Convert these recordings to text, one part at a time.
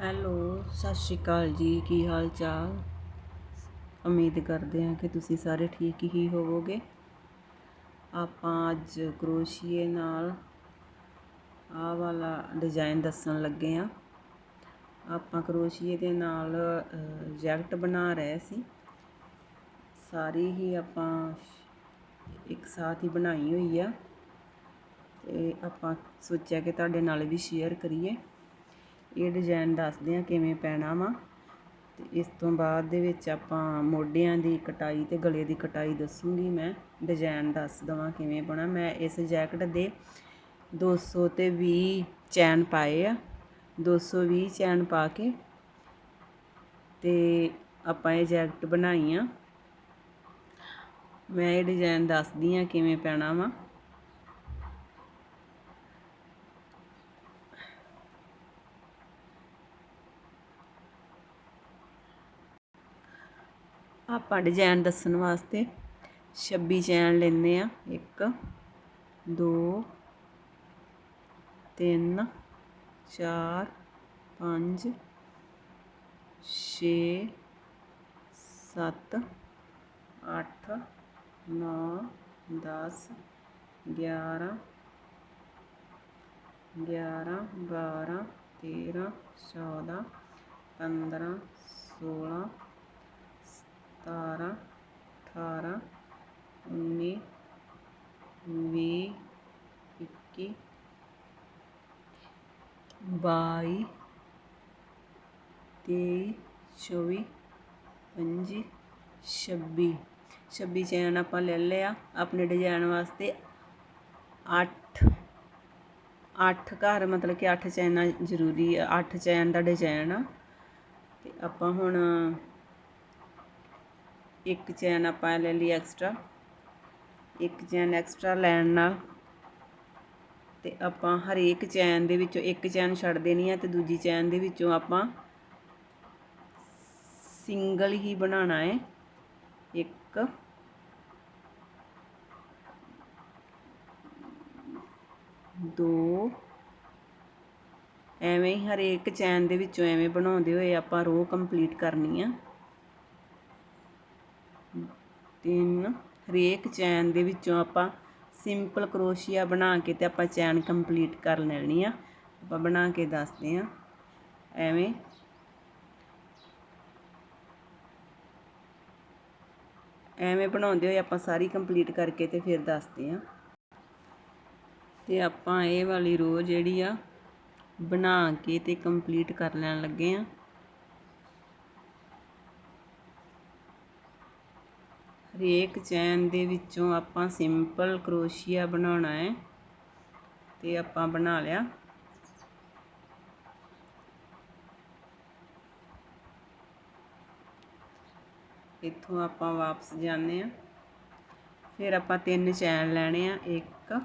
Hello, ਸਤਿ ਸ਼੍ਰੀ ਅਕਾਲ ਜੀ, ਕੀ ਹਾਲ ਚਾਲ? ਉਮੀਦ ਕਰਦੇ ਹਾਂ ਕਿ ਤੁਸੀਂ ਸਾਰੇ ਠੀਕ ਹੀ ਹੋਵੋਗੇ। ਆਪਾਂ ਅੱਜ ਕਰੋਸ਼ੀਏ ਨਾਲ ਆਹ ਵਾਲਾ ਡਿਜ਼ਾਈਨ ਦੱਸਣ ਲੱਗੇ ਆ ਆਪਾਂ ਕਰੋਸ਼ੀਏ ਦੇ ਨਾਲ ਜੈਕਟ ਬਣਾ ਰਹੇ ਸੀ। ਸਾਰੀ ਹੀ ਆਪਾਂ ਇੱਕ ਸਾਥ ਹੀ ਬਣਾਈ ਹੋਈ ਆ। ਤੇ ਆਪਾਂ ਸੋਚਿਆ ਕਿ ਤੁਹਾਡੇ ਨਾਲ ਵੀ ਸ਼ੇਅਰ ਕਰੀਏ। ਇਹ ਡਿਜ਼ਾਈਨ ਦੱਸਦੇ ਆ ਕਿਵੇਂ ਪੈਣਾ ਵਾ। ਤੇ ਇਸ ਤੋਂ ਬਾਅਦ ਦੇ ਵਿੱਚ ਆਪਾਂ ਮੋਢਿਆਂ ਦੀ ਕਟਾਈ ਤੇ ਗਲੇ ਦੀ ਕਟਾਈ ਦੱਸੂਗੀ ਮੈਂ। ਡਿਜ਼ਾਈਨ ਦੱਸ ਦਵਾਂ ਕਿਵੇਂ ਬਣਾ। ਮੈਂ ਇਸ ਜੈਕਟ ਦੇ 200 ਤੇ 20 ਚੈਨ ਪਾਏ ਆ। 220 ਚੈਨ ਪਾ ਕੇ ਤੇ ਆਪਾਂ ਇਹ ਜੈਕਟ ਬਣਾਈ ਆ। ਮੈਂ ਇਹ ਡਿਜ਼ਾਈਨ ਦੱਸਦੀ ਆ ਕਿਵੇਂ ਪੈਣਾ ਵਾ। ਆਪਾਂ ਡਿਜ਼ਾਈਨ ਦੱਸਣ ਵਾਸਤੇ। 26 ਚੈਨ ਲੈਨੇ ਆ। 1 2 3 4 5 6 7 8 9 10 11 11 12 13 14 15 16 ਸਤਾਰਾਂ, ਅਠਾਰਾਂ, ਉੱਨੀ, ਵੀਹ, ਇੱਕੀ, ਬਾਈ, ਤੇਈ, ਚੌਵੀ, ਪੰਜੀ, ਛੱਬੀ। ਛੱਬੀ ਚੈਨ ਆਪਾਂ ਲੈ ਲਿਆ ਆਪਣੇ ਡਿਜ਼ਾਈਨ ਵਾਸਤੇ। ਅੱਠ ਅੱਠ ਘਰ ਮਤਲਬ ਕਿ ਅੱਠ ਚੈਨਾਂ ਜ਼ਰੂਰੀ ਆ, ਅੱਠ ਚੈਨ ਦਾ ਡਿਜ਼ਾਈਨ ਆ ਤੇ ਆਪਾਂ ਹੁਣ ਇੱਕ ਚੈਨ ਆਪਾਂ ਲੈ ਲਈ ਐਕਸਟਰਾ, ਇੱਕ ਚੈਨ ਐਕਸਟਰਾ ਲੈਣ ਨਾਲ ਤੇ ਆਪਾਂ ਹਰੇਕ ਚੈਨ ਦੇ ਵਿੱਚੋਂ ਇੱਕ ਚੈਨ ਛੱਡ ਦੇਣੀ ਹੈ ਤੇ ਦੂਜੀ ਚੈਨ ਦੇ ਵਿੱਚੋਂ ਆਪਾਂ ਸਿੰਗਲ ਹੀ ਬਣਾਉਣਾ ਹੈ ਇੱਕ, ਦੋ, ਐਵੇਂ ਹੀ ਹਰੇਕ ਚੈਨ ਦੇ ਵਿੱਚੋਂ ਐਵੇਂ ਬਣਾਉਂਦੇ ਹੋਏ ਆਪਾਂ ਰੋ ਕੰਪਲੀਟ ਕਰਨੀ ਆ। ਤਿੰਨ ਹਰੇਕ ਚੈਨ ਦੇ ਵਿੱਚੋਂ ਆਪਾਂ ਸਿੰਪਲ ਕਰੋਸ਼ੀਆ ਬਣਾ ਕੇ ਤੇ ਆਪਾਂ ਚੈਨ ਕੰਪਲੀਟ ਕਰ ਲੈਣੀ ਆ। ਆਪਾਂ ਬਣਾ ਕੇ ਦੱਸਦੇ ਆ। ਐਵੇਂ। ਐਵੇਂ ਬਣਾਉਂਦੇ ਹੋਏ ਆਪਾਂ ਸਾਰੀ ਕੰਪਲੀਟ ਕਰਕੇ ਤੇ ਫਿਰ ਦੱਸਦੇ ਆ। ਤੇ ਆਪਾਂ ਇਹ ਵਾਲੀ ਰੋ ਜਿਹੜੀ ਆ ਬਣਾ ਕੇ ਤੇ ਕੰਪਲੀਟ ਕਰ ਲੈਣ ਲੱਗੇ ਆ। ਹਰੇਕ ਚੈਨ ਦੇ ਵਿੱਚੋਂ ਆਪਾਂ ਸਿੰਪਲ ਕਰੋਸ਼ੀਆ ਬਣਾਉਣਾ ਹੈ ਤੇ ਆਪਾਂ ਬਣਾ ਲਿਆ। ਇੱਥੋਂ ਆਪਾਂ ਵਾਪਸ ਜਾਂਦੇ ਆ ਫਿਰ ਆਪਾਂ ਤਿੰਨ ਚੈਨ ਲੈਣੇ ਆ। 1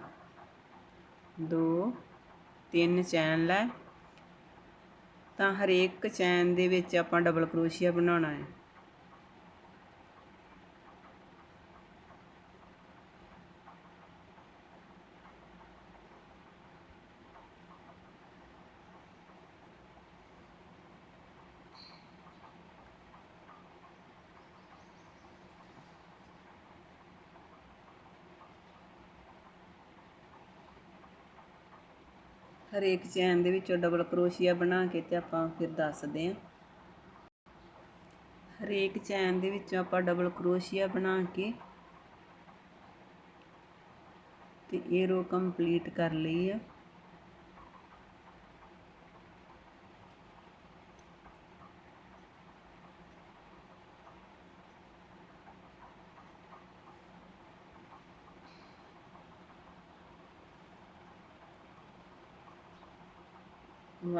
2 3 ਚੈਨ ਲੈ। ਤਾਂ ਹਰੇਕ ਚੈਨ ਦੇ ਵਿੱਚ ਆਪਾਂ ਡਬਲ ਕਰੋਸ਼ੀਆ ਬਣਾਉਣਾ ਹੈ। ਹਰੇਕ ਚੈਨ ਦੇ ਵਿੱਚੋਂ ਡਬਲ ਕਰੋਸ਼ੀਆ ਬਣਾ ਕੇ ਤੇ ਆਪਾਂ ਫਿਰ ਦੱਸਦੇ ਹਾਂ। ਹਰੇਕ ਚੈਨ ਦੇ ਵਿੱਚੋਂ ਆਪਾਂ ਡਬਲ ਕਰੋਸ਼ੀਆ ਬਣਾ ਕੇ ਤੇ ਇਹ ਰੋ ਕੰਪਲੀਟ ਕਰ ਲਈ ਆ।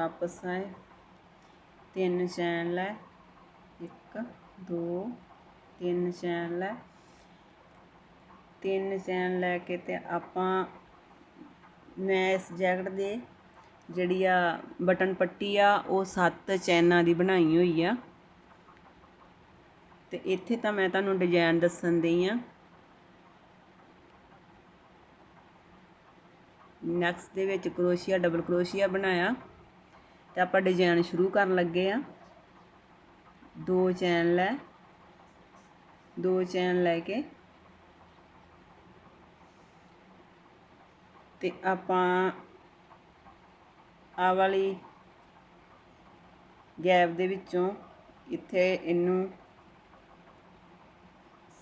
ਵਾਪਸ ਆਏ। ਤਿੰਨ ਚੈਨ ਲੈ। ਇੱਕ, ਦੋ, ਤਿੰਨ ਚੈਨ ਲੈ। ਤਿੰਨ ਚੈਨ ਲੈ ਕੇ ਤੇ ਆਪਾਂ, ਮੈਂ ਇਸ ਜੈਕਟ ਦੇ ਜਿਹੜੀ ਆ ਬਟਨ ਪੱਟੀ ਆ, ਉਹ ਸੱਤ ਚੈਨਾਂ ਦੀ ਬਣਾਈ ਹੋਈ ਆ। ਤੇ ਇੱਥੇ ਤਾਂ ਮੈਂ ਤੁਹਾਨੂੰ ਡਿਜ਼ਾਈਨ ਦੱਸਣ ਦਈ ਆ। ਨੈਕਸਟ ਦੇ ਵਿੱਚ ਕਰੋਸ਼ੀਆ, ਡਬਲ ਕਰੋਸ਼ੀਆ ਬਣਾਇਆ। ਤੇ ਆਪਾਂ ਡਿਜ਼ਾਈਨ ਸ਼ੁਰੂ ਕਰਨ ਲੱਗੇ ਆ। ਦੋ ਚੈਨ ਲੈ, ਦੋ ਚੈਨ ਲੈ ਕੇ। ਤੇ ਆਪਾਂ ਆ ਵਾਲੀ ਗੈਪ ਦੇ ਵਿੱਚੋਂ ਇੱਥੇ ਇਹਨੂੰ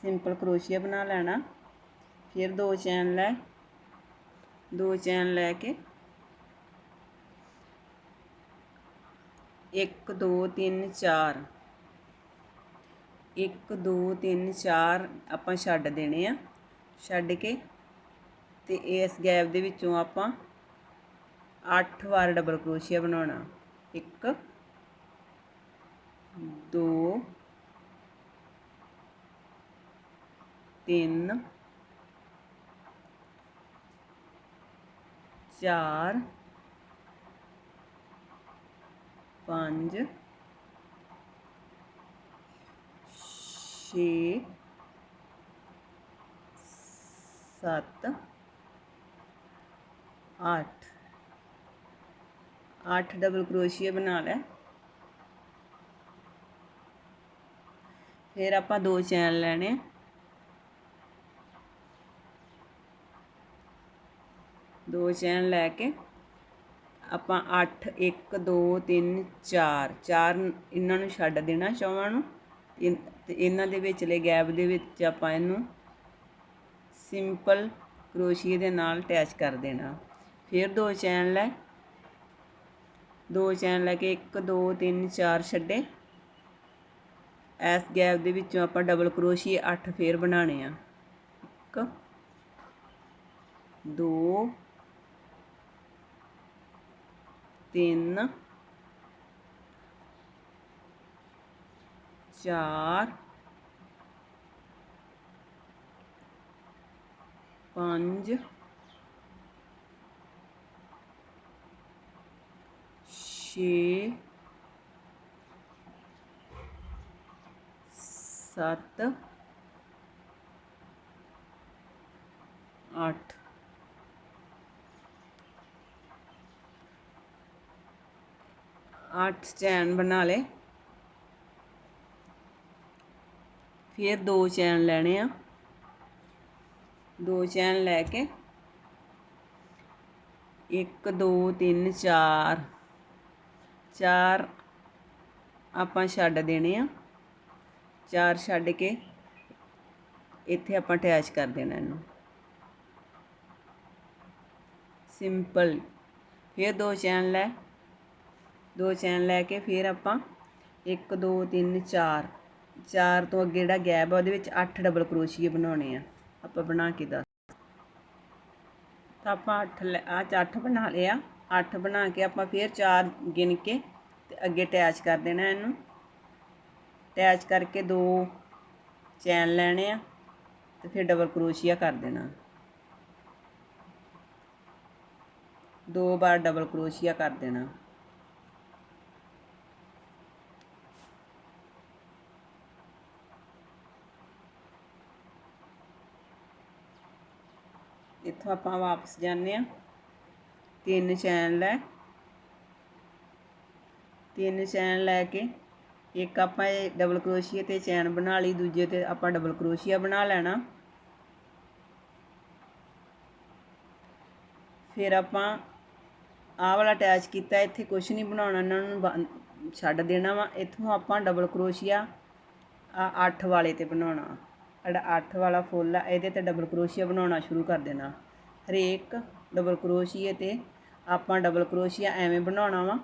ਸਿੰਪਲ ਕਰੋਸ਼ੀਆ ਬਣਾ ਲੈਣਾ। ਫਿਰ ਦੋ ਚੈਨ ਲੈ, ਦੋ ਚੈਨ ਲੈ ਕੇ। 1 2 3 4 1 2 3 4 ਆਪਾਂ ਛੱਡ ਦੇਣੇ ਆ। ਛੱਡ ਕੇ ਤੇ ਇਸ ਗੈਪ ਦੇ ਵਿੱਚੋਂ ਆਪਾਂ 8 ਵਾਰ ਡਬਲ ਕਰੋਸ਼ੀਆ ਬਣਾਉਣਾ। 1 2 3 4 5 6 7 8 8 ਡਬਲ ਕਰੋਸ਼ੀਆ ਬਣਾ ਲੈ ਫਿਰ ਆਪਾਂ ਦੋ ਚੈਨ ਲੈਣੇ ਆ। ਦੋ ਚੈਨ ਲੈ ਕੇ ਆਪਾਂ 8 1 2 3 4 ਚਾਰ ਇਹਨਾਂ ਨੂੰ ਛੱਡ ਦੇਣਾ ਚੌਵਾਂ ਨੂੰ। ਇਨ- ਤੇ ਇਹਨਾਂ ਦੇ ਵਿਚਲੇ ਗੈਪ ਦੇ ਵਿੱਚ ਆਪਾਂ ਇਹਨੂੰ ਸਿੰਪਲ ਕਰੋਸ਼ੀਏ ਦੇ ਨਾਲ ਅਟੈਚ ਕਰ ਦੇਣਾ। ਫਿਰ ਦੋ ਚੈਨ ਲੈ। ਦੋ ਚੈਨ ਲੈ ਕੇ 1 2 3 4 ਛੱਡੇ। ਇਸ ਗੈਪ ਦੇ ਵਿੱਚੋਂ ਆਪਾਂ ਡਬਲ ਕਰੋਸ਼ੀਏ 8 ਫੇਰ ਬਣਾਣੇ ਆ। 1 2 ਤਿੰਨ ਚਾਰ ਪੰਜ ਛੇ ਸੱਤ ਅੱਠ। ਅੱਠ ਚੈਨ ਬਣਾ ਲਏ। ਫਿਰ ਦੋ ਚੈਨ ਲੈਣੇ ਆ। ਦੋ ਚੈਨ ਲੈ ਕੇ 1 2 3 4 ਚਾਰ ਆਪਾਂ ਛੱਡ ਦੇਣੇ ਆ। ਚਾਰ ਛੱਡ ਕੇ ਇੱਥੇ ਆਪਾਂ ਅਟੈਚ ਕਰ ਦੇਣਾ ਇਹਨੂੰ। ਸਿੰਪਲ। ਫਿਰ ਦੋ ਚੈਨ ਲੈ। ਦੋ ਚੈਨ ਲੈ ਕੇ ਫਿਰ ਆਪਾਂ 1 2 3 4 ਚਾਰ ਤੋਂ ਅੱਗੇ ਜਿਹੜਾ ਗੈਪ ਆ, ਉਹਦੇ ਵਿੱਚ 8 ਡਬਲ ਕਰੋਸ਼ੀਏ ਬਣਾਉਣੇ ਆ। ਆਪਾਂ ਬਣਾ ਕੇ ਦੱਸ। ਤਾਂ ਆਪਾਂ 8 ਆ 8 ਬਣਾ ਲਿਆ। 8 ਬਣਾ ਕੇ ਆਪਾਂ ਫਿਰ 4 ਗਿਣ ਕੇ ਤੇ ਅੱਗੇ ਅਟੈਚ ਕਰ ਦੇਣਾ ਇਹਨੂੰ। ਅਟੈਚ ਕਰਕੇ ਦੋ ਚੈਨ ਲੈਣੇ ਆ ਤੇ ਫਿਰ ਡਬਲ ਕਰੋਸ਼ੀਆ ਕਰ ਦੇਣਾ। ਦੋ ਵਾਰ ਡਬਲ ਕਰੋਸ਼ੀਆ ਕਰ ਦੇਣਾ। ਇੱਥੋਂ ਆਪਾਂ ਵਾਪਸ ਜਾਂਦੇ ਆ ਤਿੰਨ ਚੈਨ ਲੈ। ਤਿੰਨ ਚੈਨ ਲੈ ਕੇ ਇੱਕ ਆਪਾਂ ਇਹ ਡਬਲ ਕਰੋਸ਼ੀਆ ਤੇ ਚੈਨ ਬਣਾ ਲਈ, ਦੂਜੇ ਤੇ ਆਪਾਂ ਡਬਲ ਕਰੋਸ਼ੀਆ ਬਣਾ ਲੈਣਾ। ਫਿਰ ਆਪਾਂ ਆਹ ਵਾਲਾ ਅਟੈਚ ਕੀਤਾ, ਇੱਥੇ ਕੁਝ ਨਹੀਂ ਬਣਾਉਣਾ, ਇਹਨਾਂ ਨੂੰ ਬੰਦ- ਛੱਡ ਦੇਣਾ ਵਾ। ਇੱਥੋਂ ਆਪਾਂ ਡਬਲ ਕਰੋਸ਼ੀਆ ਆ 8 ਵਾਲੇ ਤੇ ਬਣਾਉਣਾ। ਜਿਹੜਾ 8 ਵਾਲਾ ਫੁੱਲ ਆ, ਇਹਦੇ ਤੇ ਡਬਲ ਕਰੋਸ਼ੀਆ ਬਣਾਉਣਾ ਸ਼ੁਰੂ ਕਰ ਦੇਣਾ। ਹਰੇਕ ਡਬਲ ਕਰੋਸ਼ੀਏ ਤੇ ਆਪਾਂ ਡਬਲ ਕਰੋਸ਼ੀਆ ਐਵੇਂ ਬਣਾਉਣਾ ਵਾ।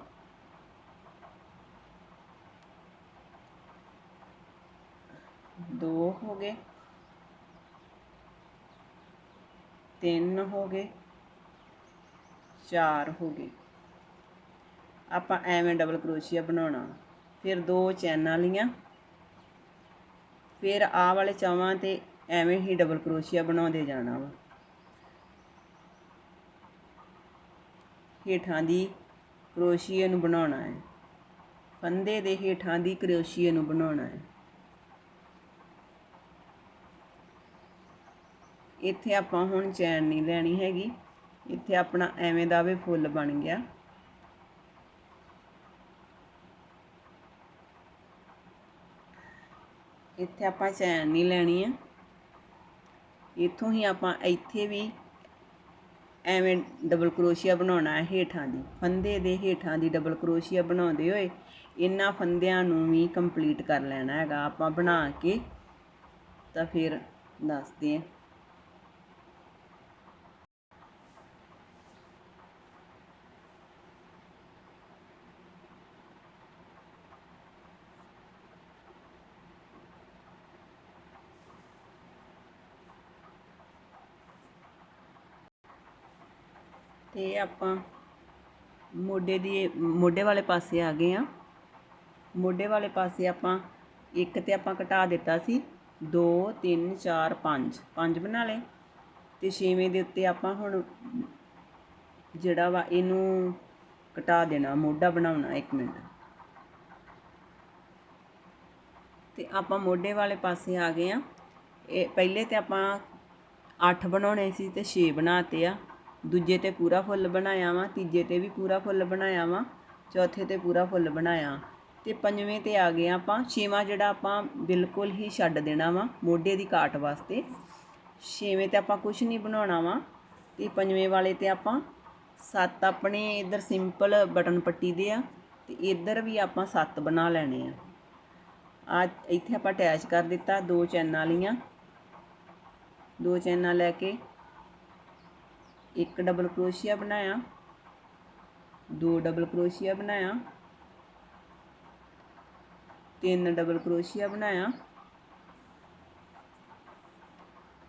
ਦੋ ਹੋ ਗਏ। ਤਿੰਨ ਹੋ ਗਏ। ਚਾਰ ਹੋ ਗਏ। ਆਪਾਂ ਐਵੇਂ ਡਬਲ ਕਰੋਸ਼ੀਆ ਬਣਾਉਣਾ। ਫਿਰ ਦੋ ਚੈਨਾਂ ਲੀਆਂ। ਫਿਰ ਆਹ ਵਾਲੇ ਚਾਵਾਂ ਤੇ ਐਵੇਂ ਹੀ ਡਬਲ ਕਰੋਸ਼ੀਆ ਬਣਾਉਂਦੇ ਜਾਣਾ ਵਾ। ਹੇਠਾਂ ਦੀ ਕਰੋਸ਼ੀਏ ਨੂੰ ਬਣਾਉਣਾ ਹੈ। ਫੰਦੇ ਦੇ ਹੇਠਾਂ ਦੀ ਕਰੋਸ਼ੀਏ ਨੂੰ ਬਣਾਉਣਾ ਹੈ। ਇੱਥੇ ਆਪਾਂ ਹੁਣ ਚੈਨ ਨਹੀਂ ਲੈਣੀ ਹੈਗੀ। ਇੱਥੇ ਆਪਣਾ ਐਵੇਂ ਦਾ ਵੀ ਫੁੱਲ ਬਣ ਗਿਆ। ਇੱਥੇ ਆਪਾਂ ਚੈਨ ਨਹੀਂ ਲੈਣੀ ਹੈ। ਇੱਥੋਂ ਹੀ ਆਪਾਂ ਇੱਥੇ ਵੀ ਐਵੇਂ ਡਬਲ ਕਰੋਸ਼ੀਆ ਬਣਾਉਣਾ ਹੈ ਹੇਠਾਂ ਦੀ, ਫੰਦੇ ਦੇ ਹੇਠਾਂ ਦੀ ਡਬਲ ਕਰੋਸ਼ੀਆ ਬਣਾਉਂਦੇ ਹੋਏ ਇਹਨਾਂ ਫੰਦਿਆਂ ਨੂੰ ਵੀ ਕੰਪਲੀਟ ਕਰ ਲੈਣਾ ਹੈਗਾ, ਆਪਾਂ ਬਣਾ ਕੇ ਤਾਂ ਫਿਰ ਦੱਸਦੇ ਹਾਂ। ਤੇ ਆਪਾਂ ਮੋਢੇ ਦੀ, ਮੋਢੇ ਵਾਲੇ ਪਾਸੇ ਆ ਗਏ ਆ ਮੋਢੇ ਵਾਲੇ ਪਾਸੇ ਆਪਾਂ ਇੱਕ ਤੇ ਆਪਾਂ ਘਟਾ ਦਿੱਤਾ ਸੀ। 2 3 4 5 5 ਬਣਾ ਲਏ। ਤੇ ਛੇਵੇਂ ਦੇ ਉੱਤੇ ਆਪਾਂ ਹੁਣ ਜਿਹੜਾ ਵਾ ਇਹਨੂੰ ਘਟਾ ਦੇਣਾ, ਮੋਢਾ ਬਣਾਉਣਾ 1 ਮਿੰਟ। ਤੇ ਆਪਾਂ ਮੋਢੇ ਵਾਲੇ ਪਾਸੇ ਆ ਗਏ ਆ ਇਹ ਪਹਿਲੇ ਤੇ ਆਪਾਂ 8 ਬਣਾਉਣੇ ਸੀ ਤੇ 6 ਬਣਾਤੇ ਆ। ਦੂਜੇ ਤੇ ਪੂਰਾ ਫੁੱਲ ਬਣਾਇਆ ਵਾ, ਤੀਜੇ ਤੇ ਵੀ ਪੂਰਾ ਫੁੱਲ ਬਣਾਇਆ ਵਾ, ਚੌਥੇ ਤੇ ਪੂਰਾ ਫੁੱਲ ਬਣਾਇਆ। ਤੇ ਪੰਜਵੇਂ ਤੇ ਆ ਗਏ ਆਪਾਂ, ਛੇਵਾਂ ਜਿਹੜਾ ਆਪਾਂ ਬਿਲਕੁਲ ਹੀ ਛੱਡ ਦੇਣਾ ਵਾ, ਮੋਢੇ ਦੀ ਕਾਟ ਵਾਸਤੇ। ਛੇਵੇਂ ਤੇ ਆਪਾਂ ਕੁਝ ਨਹੀਂ ਬਣਾਉਣਾ ਵਾ, ਤੇ ਪੰਜਵੇਂ ਵਾਲੇ ਤੇ ਆਪਾਂ ਸੱਤ ਆਪਣੇ ਇਧਰ ਸਿੰਪਲ ਬਟਨ ਪੱਟੀ ਦੇ ਆ, ਤੇ ਇਧਰ ਵੀ ਆਪਾਂ ਸੱਤ ਬਣਾ ਲੈਣੇ ਆ। ਆ ਇੱਥੇ ਆਪਾਂ ਅਟੈਚ ਕਰ ਦਿੱਤਾ ਦੋ ਚੈਨਾਂ ਵਾਲੀਆਂ। ਦੋ ਚੈਨਾਂ ਲੈ ਕੇ ਇੱਕ ਡਬਲ ਕਰੋਸ਼ੀਆ ਬਣਾਇਆ। ਦੋ ਡਬਲ ਕਰੋਸ਼ੀਆ ਬਣਾਇਆ। ਤਿੰਨ ਡਬਲ ਕਰੋਸ਼ੀਆ ਬਣਾਇਆ।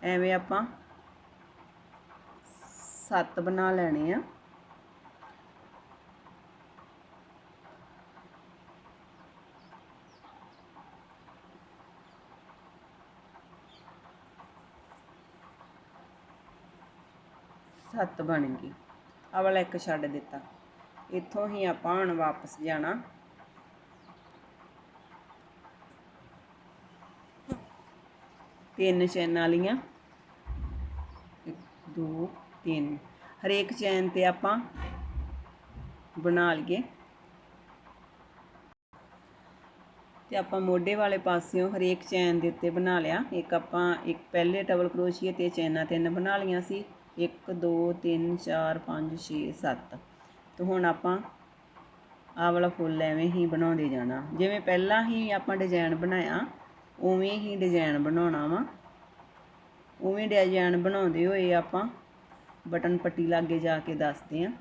ਐਵੇਂ ਆਪਾਂ ਸੱਤ ਬਣਾ ਲੈਣੇ ਆ। ਸੱਤ ਬਣ ਗਈ। ਆਹ ਇੱਕ ਛੱਡ ਦਿੱਤਾ। ਇੱਥੋਂ ਹੀ ਆਪਾਂ ਹੁਣ ਵਾਪਸ ਜਾਣਾ। ਤਿੰਨ ਚੈਨਾਂ ਵਾਲੀਆਂ। ਇੱਕ, ਦੋ, ਤਿੰਨ। ਹਰੇਕ ਚੈਨ ਤੇ ਆਪਾਂ ਬਣਾ ਲਈਏ। ਤੇ ਆਪਾਂ ਮੋਢੇ ਵਾਲੇ ਪਾਸਿਓਂ ਹਰੇਕ ਚੈਨ ਦੇ ਉੱਤੇ ਬਣਾ ਲਿਆ। ਇੱਕ ਆਪਾਂ ਇੱਕ ਪਹਿਲੇ ਡਬਲ ਕਰੋਸ਼ੀਏ ਤੇ ਚੈਨਾਂ ਤਿੰਨ ਬਣਾ ਲਈਆਂ ਸੀ। 1 2 3 4 5 6 7 ਤੇ ਹੁਣ ਆਪਾਂ ਆਹ ਵਾਲਾ ਫੁੱਲ ਐਵੇਂ ਹੀ ਬਣਾਉਂਦੇ ਜਾਣਾ। ਜਿਵੇਂ ਪਹਿਲਾਂ ਹੀ ਆਪਾਂ ਡਿਜ਼ਾਈਨ ਬਣਾਇਆ, ਉਵੇਂ ਹੀ ਡਿਜ਼ਾਈਨ ਬਣਾਉਣਾ ਵਾ। ਉਵੇਂ ਡਿਜ਼ਾਈਨ ਬਣਾਉਂਦੇ ਹੋਏ ਆਪਾਂ ਬਟਨ ਪੱਟੀ ਲਾਗੇ ਜਾ ਕੇ ਦੱਸਦੇ ਆਂ।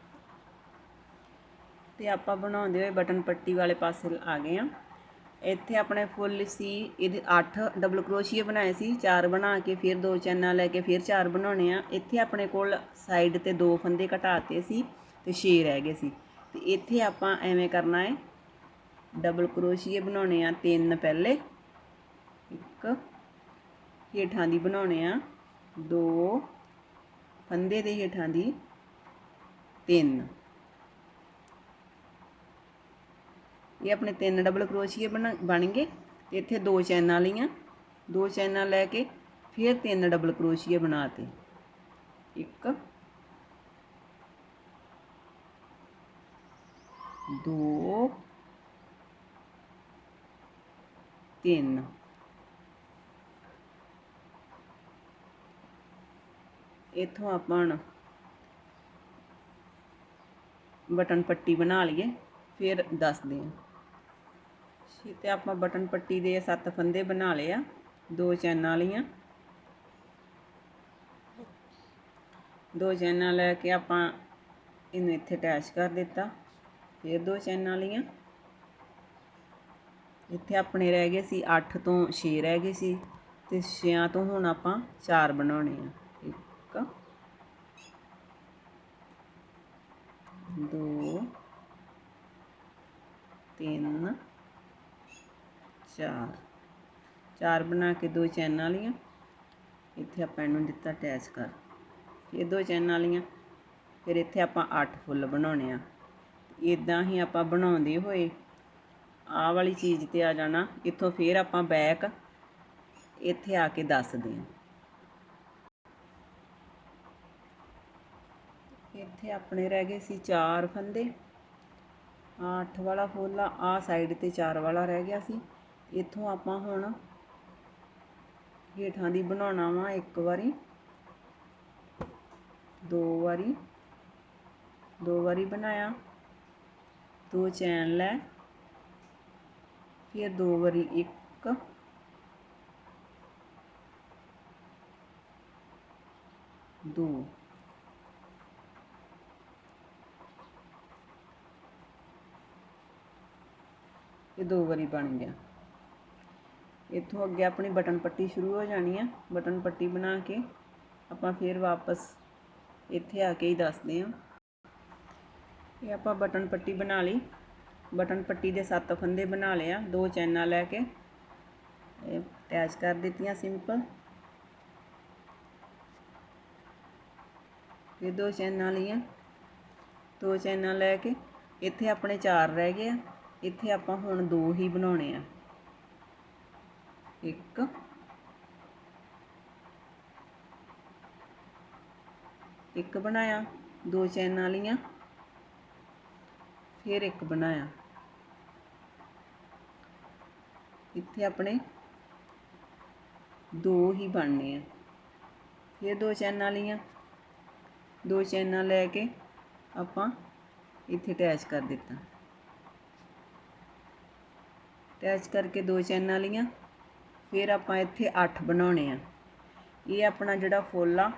ਤੇ ਆਪਾਂ ਬਣਾਉਂਦੇ ਹੋਏ ਬਟਨ ਪੱਟੀ ਵਾਲੇ ਪਾਸੇ ਆ ਗਏ ਆ। ਇੱਥੇ ਆਪਣੇ ਫੁੱਲ ਸੀ, ਇਹਦੇ 8 ਡਬਲ ਕਰੋਸ਼ੀਏ ਬਣਾਏ ਸੀ, ਚਾਰ ਬਣਾ ਕੇ ਫਿਰ ਦੋ ਚੈਨਾਂ ਲੈ ਕੇ ਫਿਰ ਚਾਰ ਬਣਾਉਣੇ ਆ। ਇੱਥੇ ਆਪਣੇ ਕੋਲ ਸਾਈਡ ਤੇ ਦੋ ਫੰਦੇ ਘਟਾਤੇ ਸੀ ਤੇ 6 ਰਹਿ ਗਏ ਸੀ। ਤੇ ਇੱਥੇ ਆਪਾਂ ਐਵੇਂ ਕਰਨਾ ਹੈ ਡਬਲ ਕਰੋਸ਼ੀਏ ਬਣਾਉਣੇ ਆ ਤਿੰਨ ਪਹਿਲੇ, ਇੱਕ ਹੇਠਾਂ ਦੀ ਬਣਾਉਣੇ ਆ, ਦੋ ਫੰਦੇ ਦੇ ਹੇਠਾਂ ਦੀ ਤਿੰਨ। ਇਹ ਆਪਣੇ ਤਿੰਨ ਡਬਲ ਕਰੋਸ਼ੀਏ ਬਣ ਬਣ ਗਏ ਤੇ ਇੱਥੇ ਦੋ ਚੈਨਾਂ ਵਾਲੀਆਂ ਦੋ ਚੈਨਾਂ ਲੈ ਕੇ ਫਿਰ ਤਿੰਨ ਡਬਲ ਕਰੋਸ਼ੀਏ ਬਣਾਤੇ ਇੱਕ ਦੋ ਤਿੰਨ ਇਥੋਂ ਆਪਾਂ ਹੁਣ ਬਟਨ ਪੱਟੀ ਬਣਾ ਲਈਏ ਫਿਰ ਦੱਸਦੇ ਹਾਂ ਛੇ ਤੇ ਆਪਾਂ ਬਟਨ ਪੱਟੀ ਦੇ ਸੱਤ ਫੰਦੇ ਬਣਾ ਲਏ ਆ, ਦੋ ਚੈਨਾਂ ਵਾਲੀਆਂ। ਦੋ ਚੈਨਾਂ ਲੈ ਕੇ ਆਪਾਂ ਇਹਨੂੰ ਇੱਥੇ ਅਟੈਚ ਕਰ ਦਿੱਤਾ, ਫਿਰ ਦੋ ਚੈਨਾਂ ਵਾਲੀਆਂ। ਇੱਥੇ ਆਪਣੇ ਰਹਿ ਗਏ ਸੀ 8 ਤੋਂ 6 ਰਹਿ ਗਏ ਸੀ ਤੇ 6 ਤੋਂ ਹੁਣ ਆਪਾਂ 4 ਬਣਾਉਣੇ ਆ, ਇੱਕ, ਦੋ, ਤਿੰਨ ਚਾਰ ਚਾਰ ਬਣਾ ਕੇ ਦੋ ਚੈਨਾਂ ਵਾਲੀਆਂ। ਇੱਥੇ ਆਪਾਂ ਇਹਨੂੰ ਦਿੱਤਾ ਅਟੈਚ ਕਰ। ਇਹ ਦੋ ਚੈਨਾਂ ਵਾਲੀਆਂ। ਫਿਰ ਇੱਥੇ ਆਪਾਂ 8 ਫੁੱਲ ਬਣਾਉਣੇ ਆ। ਇਦਾਂ ਹੀ ਆਪਾਂ ਬਣਾਉਂਦੇ ਹੋਏ ਆਹ ਵਾਲੀ ਚੀਜ਼ ਤੇ ਆ ਜਾਣਾ। ਇੱਥੋਂ ਫਿਰ ਆਪਾਂ ਬੈਕ ਇੱਥੇ ਆ ਕੇ ਦੱਸਦੇ ਹਾਂ ਇੱਥੇ ਆਪਣੇ ਰਹਿ ਗਏ ਸੀ 4 ਫੰਦੇ। 8 ਵਾਲਾ ਫੁੱਲ ਆ। ਆਹ ਸਾਈਡ ਤੇ 4 ਵਾਲਾ ਰਹਿ ਗਿਆ ਸੀ। ਇੱਥੋਂ ਆਪਾਂ ਹੁਣ ਹੇਠਾਂ ਦੀ ਬਣਾਉਣਾ ਵਾ ਇੱਕ ਵਾਰੀ, ਦੋ ਵਾਰੀ ਦੋ ਵਾਰੀ ਬਣਾਇਆ, ਦੋ ਚੈਨ ਲੈ, ਫਿਰ ਦੋ ਵਾਰੀ ਇੱਕ, ਦੋ। ਇਹ ਦੋ ਵਾਰੀ ਬਣ ਗਿਆ। ਇੱਥੋਂ ਅੱਗੇ ਆਪਣੀ ਬਟਨ ਪੱਟੀ ਸ਼ੁਰੂ ਹੋ ਜਾਣੀ ਆ। ਬਟਨ ਪੱਟੀ ਬਣਾ ਕੇ ਆਪਾਂ ਫਿਰ ਵਾਪਸ ਇੱਥੇ ਆ ਕੇ ਹੀ ਦੱਸਦੇ ਹਾਂ ਇਹ ਆਪਾਂ ਬਟਨ ਪੱਟੀ ਬਣਾ ਲਈ। ਬਟਨ ਪੱਟੀ ਦੇ ਸੱਤ ਫੰਦੇ ਬਣਾ ਲਏ ਆ, ਦੋ ਚੈਨਾਂ ਲੈ ਕੇ। ਇਹ ਅਟੈਚ ਕਰ ਦਿੱਤੀਆਂ ਸਿੰਪਲ ਇਹ ਦੋ ਚੈਨਾਂ ਲਈਆਂ। ਦੋ ਚੈਨਾਂ ਲੈ ਕੇ ਇੱਥੇ ਆਪਣੇ ਚਾਰ ਰਹਿ ਗਏ ਆ। ਇੱਥੇ ਆਪਾਂ ਹੁਣ ਦੋ ਹੀ ਬਣਾਉਣੇ ਆ। ਇੱਕ। ਇੱਕ ਬਣਾਇਆ, ਦੋ ਚੈਨਾਂ ਵਾਲੀਆਂ, ਫਿਰ ਇੱਕ ਬਣਾਇਆ। ਇੱਥੇ ਆਪਣੇ ਦੋ ਹੀ ਬਣਨੇ ਆ। ਫਿਰ ਦੋ ਚੈਨਾਂ ਵਾਲੀਆਂ, ਦੋ ਚੈਨਾਂ ਲੈ ਕੇ ਆਪਾਂ ਇੱਥੇ ਅਟੈਚ ਕਰ ਦਿੱਤਾ। ਅਟੈਚ ਕਰਕੇ ਦੋ ਚੈਨਾਂ ਵਾਲੀਆਂ ਫਿਰ ਆਪਾਂ ਇੱਥੇ 8 ਬਣਾਉਣੇ ਆ। ਇਹ ਆਪਣਾ ਜਿਹੜਾ ਫੁੱਲ ਆ,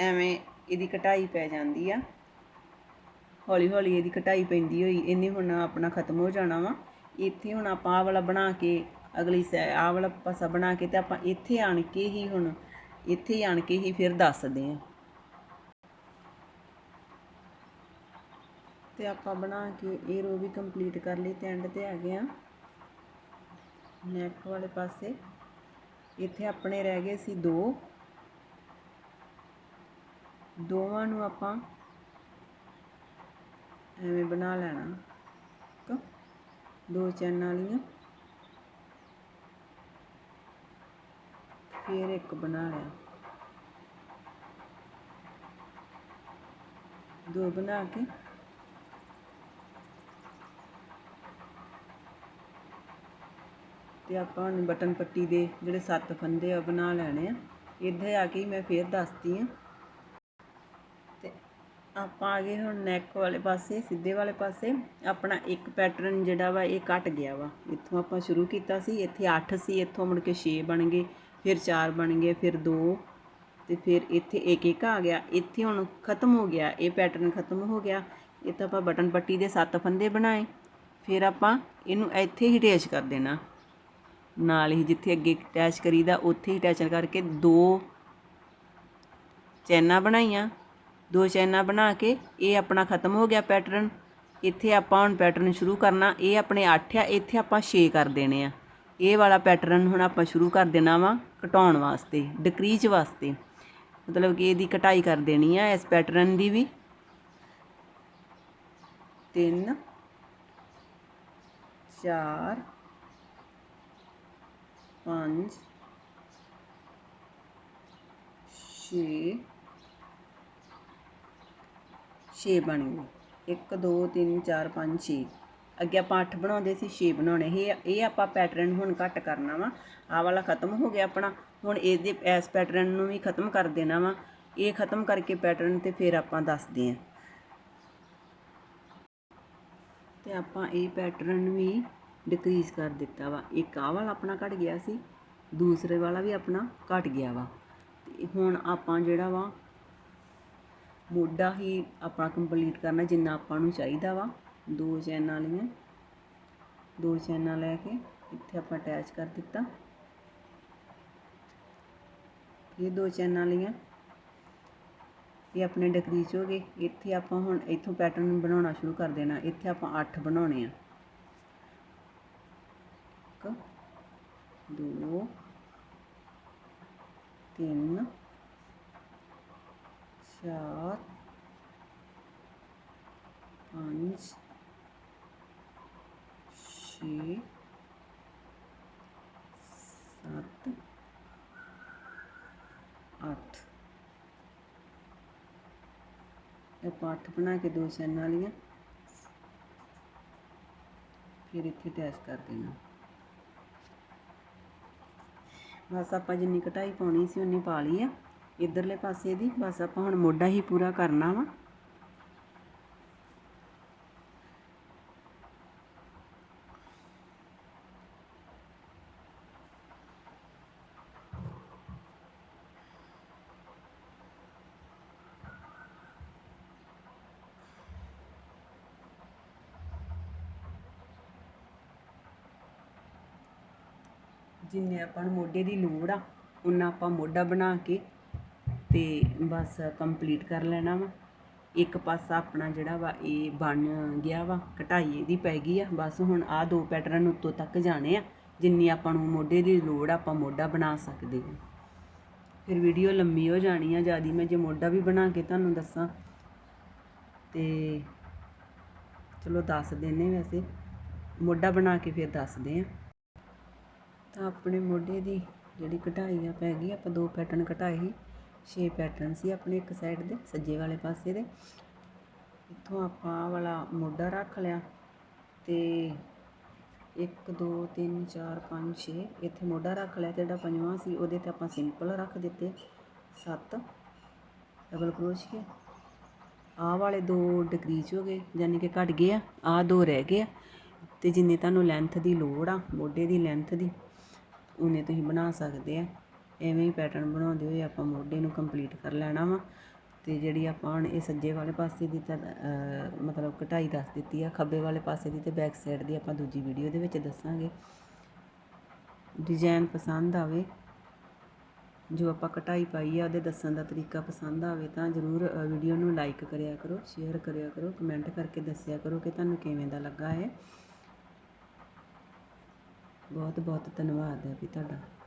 ਐਵੇਂ ਇਹਦੀ ਕਟਾਈ ਪੈ ਜਾਂਦੀ ਆ। ਹੌਲੀ ਹੌਲੀ ਇਹਦੀ ਕਟਾਈ ਪੈਂਦੀ ਹੋਈ, ਇਹਨੇ ਹੁਣ ਆਪਣਾ ਖਤਮ ਹੋ ਜਾਣਾ ਵਾ। ਇੱਥੇ ਹੁਣ ਆਪਾਂ ਆਹ ਵਾਲਾ ਬਣਾ ਕੇ, ਅਗਲੀ ਸੈ, ਆਹ ਵਾਲਾ ਪਾਸਾ ਬਣਾ ਕੇ ਤੇ ਆਪਾਂ ਇੱਥੇ ਆਣ ਕੇ ਹੀ ਹੁਣ, ਇੱਥੇ ਹੀ ਆਣ ਕੇ ਹੀ ਫਿਰ ਦੱਸਦੇ ਆ। ਤੇ ਆਪਾਂ ਬਣਾ ਕੇ, ਇਹ ਰੋ ਵੀ ਕੰਪਲੀਟ ਕਰ ਲਈ, ਤੇ ਐਂਡ ਤੇ ਆ ਗਏ ਆ। ਨੈਕ ਵਾਲੇ ਪਾਸੇ। ਇੱਥੇ ਆਪਣੇ ਰਹਿ ਗਏ ਸੀ ਦੋ। ਦੋਵਾਂ ਨੂੰ ਆਪਾਂ ਐਵੇਂ ਬਣਾ ਲੈਣਾ। ਠੀਕ ਦੋ ਚੈਨਾਂ ਵਾਲੀਆਂ। ਫਿਰ ਇੱਕ ਬਣਾ ਲਿਆ। ਦੋ ਬਣਾ ਕੇ ਤੇ ਆਪਾਂ ਹੁਣ ਬਟਨ ਪੱਟੀ ਦੇ ਜਿਹੜੇ ਸੱਤ ਫੰਦੇ ਆ ਬਣਾ ਲੈਣੇ ਆ। ਇੱਥੇ ਆ ਕੇ ਮੈਂ ਫੇਰ ਦੱਸਦੀ ਆ। ਤੇ ਆਪਾਂ ਆ ਗਏ ਹੁਣ ਨੈਕ ਵਾਲੇ ਪਾਸੇ, ਸਿੱਧੇ ਵਾਲੇ ਪਾਸੇ। ਆਪਣਾ ਇੱਕ ਪੈਟਰਨ ਜਿਹੜਾ ਵਾ ਇਹ ਕੱਟ ਗਿਆ ਵਾ। ਇੱਥੋਂ ਆਪਾਂ ਸ਼ੁਰੂ ਕੀਤਾ ਸੀ, ਇੱਥੇ 8 ਸੀ, ਇੱਥੋਂ ਮੁੜ ਕੇ 6 ਬਣ ਗਏ, ਫਿਰ 4 ਬਣ ਗਏ, ਫਿਰ 2 ਤੇ ਫਿਰ ਇੱਥੇ ਇੱਕ ਇੱਕ ਆ ਗਿਆ। ਇੱਥੇ ਹੁਣ ਖਤਮ ਹੋ ਗਿਆ, ਇਹ ਪੈਟਰਨ ਖਤਮ ਹੋ ਗਿਆ। ਇਹ ਤਾਂ ਆਪਾਂ ਬਟਨ ਪੱਟੀ ਦੇ ਸੱਤ ਫੰਦੇ ਬਣਾਏ। ਫਿਰ ਆਪਾਂ ਇਹਨੂੰ ਇੱਥੇ ਹੀ ਅਟੈਚ ਕਰ ਦੇਣਾ। ਨਾਲ ਹੀ ਜਿੱਥੇ ਅੱਗੇ ਅਟੈਚ ਕਰੀਦਾ, ਉੱਥੇ ਹੀ ਅਟੈਚ ਕਰਕੇ ਦੋ ਚੈਨਾਂ ਬਣਾਈਆਂ। ਦੋ ਚੈਨਾਂ ਬਣਾ ਕੇ ਇਹ ਆਪਣਾ ਖਤਮ ਹੋ ਗਿਆ ਪੈਟਰਨ ਇੱਥੇ ਆਪਾਂ ਹੁਣ ਪੈਟਰਨ ਸ਼ੁਰੂ ਕਰਨਾ। ਇਹ ਆਪਣੇ 8 ਆ, ਇੱਥੇ ਆਪਾਂ 6 ਕਰ ਦੇਣੇ ਆ। ਇਹ ਵਾਲਾ ਪੈਟਰਨ ਹੁਣ ਆਪਾਂ ਸ਼ੁਰੂ ਕਰ ਦੇਣਾ ਵਾ ਘਟਾਉਣ ਵਾਸਤੇ ਡਿਕਰੀਜ਼ ਵਾਸਤੇ। ਮਤਲਬ ਕਿ ਇਹਦੀ ਕਟਾਈ ਕਰ ਦੇਣੀ ਆ ਇਸ ਪੈਟਰਨ ਦੀ ਵੀ। 3 4 ਪੰਜ, ਛੇ ਛੇ ਬਣ ਗਏ। 1 2 3 4 5 6 ਅੱਗੇ ਆਪਾਂ 8 ਬਣਾਉਂਦੇ ਸੀ 6 ਬਣਾਉਣੇ ਇਹ ਇਹ ਆਪਾਂ ਪੈਟਰਨ ਹੁਣ ਘੱਟ ਕਰਨਾ ਵਾ। ਆਹ ਵਾਲਾ ਖਤਮ ਹੋ ਗਿਆ ਆਪਣਾ। ਹੁਣ ਇਹਦੇ, ਇਸ ਪੈਟਰਨ ਨੂੰ ਵੀ ਖਤਮ ਕਰ ਦੇਣਾ ਵਾ। ਇਹ ਖਤਮ ਕਰਕੇ ਪੈਟਰਨ ਤੇ ਫਿਰ ਆਪਾਂ ਦੱਸਦੇ ਆਂ ਤੇ ਆਪਾਂ ਇਹ ਪੈਟਰਨ ਵੀ ਡਿਕਰੀਜ਼ ਕਰ ਦਿੱਤਾ ਵਾ। ਇੱਕ ਆਹ ਵਾਲਾ ਆਪਣਾ ਘਟ ਗਿਆ ਸੀ, ਦੂਸਰੇ ਵਾਲਾ ਵੀ ਆਪਣਾ ਘਟ ਗਿਆ ਵਾ। ਤੇ ਹੁਣ ਆਪਾਂ ਜਿਹੜਾ ਵਾ, ਮੋਢਾ ਹੀ ਆਪਣਾ ਕੰਪਲੀਟ ਕਰਨਾ ਜਿੰਨਾ ਆਪਾਂ ਨੂੰ ਚਾਹੀਦਾ ਵਾ। ਦੋ ਚੈਨਾਂ ਵਾਲੀਆਂ, ਦੋ ਚੈਨਾਂ ਲੈ ਕੇ ਇੱਥੇ ਆਪਾਂ ਅਟੈਚ ਕਰ ਦਿੱਤਾ। ਇਹ ਦੋ ਚੈਨਾਂ ਵਾਲੀਆਂ, ਇਹ ਆਪਣੇ ਡਿਕਰੀਜ਼ ਹੋ ਗਏ। ਇੱਥੇ ਆਪਾਂ ਹੁਣ, ਇੱਥੋਂ ਪੈਟਰਨ ਬਣਾਉਣਾ ਸ਼ੁਰੂ ਕਰ ਦੇਣਾ। ਇੱਥੇ ਆਪਾਂ 8 ਬਣਾਉਣੇ ਆ। ਇੱਕ ਦੋ ਤਿੰਨ ਚਾਰ ਪੰਜ ਛੇ ਸੱਤ ਅੱਠ ਇਹ ਪਾਠ ਬਣਾ ਕੇ ਦੋ ਚੈਨਾਂ ਵਾਲੀਆਂ ਫਿਰ ਇੱਥੇ ਅਟੈਚ ਕਰ ਦੇਣਾ ਬਸ ਆਪਾਂ ਜਿੰਨੀ ਕਟਾਈ ਪਾਉਣੀ ਸੀ, ਉਨੀ ਪਾ ਲਈ ਆ। ਇਧਰਲੇ ਪਾਸੇ ਦੀ, ਬਸ ਆਪਾਂ ਹੁਣ ਮੋਢਾ ਹੀ ਪੂਰਾ ਕਰਨਾ ਵਾ। ਜਿੰਨੇ ਆਪਾਂ ਨੂੰ ਮੋਢੇ ਦੀ ਲੋੜ ਆ ਉਨਾ ਆਪਾਂ ਮੋਢਾ ਬਣਾ ਕੇ ਤੇ ਬਸ ਕੰਪਲੀਟ ਕਰ ਲੈਣਾ ਵਾ। ਇੱਕ ਪਾਸਾ ਆਪਣਾ ਜਿਹੜਾ ਵਾ, ਇਹ ਬਣ ਗਿਆ ਵਾ ਘਟਾਈ ਇਹਦੀ ਪੈ ਗਈ ਆ। ਬਸ ਹੁਣ ਆ ਦੋ ਪੈਟਰਨ ਉੱਤੋਂ ਤੱਕ ਜਾਣੇ ਆ, ਜਿੰਨੀ ਆਪਾਂ ਨੂੰ ਮੋਢੇ ਦੀ ਲੋੜ ਆ, ਆਪਾਂ ਮੋਢਾ ਬਣਾ ਸਕਦੇ ਹਾਂ ਫਿਰ ਵੀਡੀਓ ਲੰਮੀ ਹੋ ਜਾਣੀ ਆ, ਜਿਆਦੀ ਮੈਂ ਜੇ ਮੋਢਾ ਵੀ ਬਣਾ ਕੇ ਤੁਹਾਨੂੰ ਦੱਸਾਂ। ਤੇ ਚਲੋ ਦੱਸ ਦਿੰਨੇ ਵੈਸੇ। ਮੋਢਾ ਬਣਾ ਕੇ ਫਿਰ ਦੱਸਦੇ ਆ। ਤਾਂ ਆਪਣੇ ਮੋਢੇ ਦੀ ਜਿਹੜੀ ਘਟਾਈ ਆ ਪੈ ਗਈ, ਆਪਾਂ ਦੋ ਪੈਟਰਨ ਘਟਾਏ ਸੀ। ਛੇ ਪੈਟਰਨ ਸੀ ਆਪਣੇ ਇੱਕ ਸਾਈਡ ਦੇ, ਸੱਜੇ ਵਾਲੇ ਪਾਸੇ ਦੇ। ਇੱਥੋਂ ਆਪਾਂ ਆਹ ਵਾਲਾ ਮੋਢਾ ਰੱਖ ਲਿਆ ਤੇ 1 2 3 4 5 6 ਇੱਥੇ ਮੋਢਾ ਰੱਖ ਲਿਆ ਤੇ ਜਿਹੜਾ ਪੰਜਵਾਂ ਸੀ ਉਹਦੇ ਤੇ ਆਪਾਂ ਸਿੰਪਲ ਰੱਖ ਦਿੱਤੇ। 7 ਡਬਲ ਕਰੋਸ਼ੀਏ ਆਹ ਵਾਲੇ ਦੋ ਡਿਕਰੀਜ਼ ਹੋ ਗਏ ਯਾਨੀ ਕਿ ਘਟ ਗਏ ਆ, ਆਹ ਦੋ ਰਹਿ ਗਏ ਆ। ਤੇ ਜਿੰਨੀ ਤੁਹਾਨੂੰ ਲੈਂਥ ਦੀ ਲੋੜ ਆ, ਮੋਢੇ ਦੀ ਲੈਂਥ ਦੀ ਉਹਨੇ ਤੁਸੀਂ ਬਣਾ ਸਕਦੇ ਆ। ਐਵੇਂ ਹੀ ਪੈਟਰਨ ਬਣਾਉਂਦੇ ਹੋਏ ਆਪਾਂ ਮੋਢੇ ਨੂੰ ਕੰਪਲੀਟ ਕਰ ਲੈਣਾ ਵਾ। ਤੇ ਜਿਹੜੀ ਆਪਾਂ ਹੁਣ ਇਹ ਸੱਜੇ ਵਾਲੇ ਪਾਸੇ ਦੀ ਤਾਂ ਮਤਲਬ ਕਟਾਈ ਦੱਸ ਦਿੱਤੀ ਆ। ਖੱਬੇ ਵਾਲੇ ਪਾਸੇ ਦੀ ਤੇ ਬੈਕ ਸਾਈਡ ਦੀ ਆਪਾਂ ਦੂਜੀ ਵੀਡੀਓ ਦੇ ਵਿੱਚ ਦੱਸਾਂਗੇ। ਡਿਜ਼ਾਈਨ ਪਸੰਦ ਆਵੇ। ਜੋ ਆਪਾਂ ਕਟਾਈ ਪਾਈ ਆ, ਉਹਦੇ ਦੱਸਣ ਦਾ ਤਰੀਕਾ ਪਸੰਦ ਆਵੇ ਤਾਂ ਜਰੂਰ ਵੀਡੀਓ ਨੂੰ ਲਾਈਕ ਕਰਿਆ ਕਰੋ ਸ਼ੇਅਰ ਕਰਿਆ ਕਰੋ ਕਮੈਂਟ ਕਰਕੇ ਦੱਸਿਆ ਕਰੋ ਕਿ ਤੁਹਾਨੂੰ ਕਿਵੇਂ ਦਾ ਲੱਗਾ ਹੈ ਬਹੁਤ ਬਹੁਤ ਧੰਨਵਾਦ ਹੈ ਵੀ ਤੁਹਾਡਾ।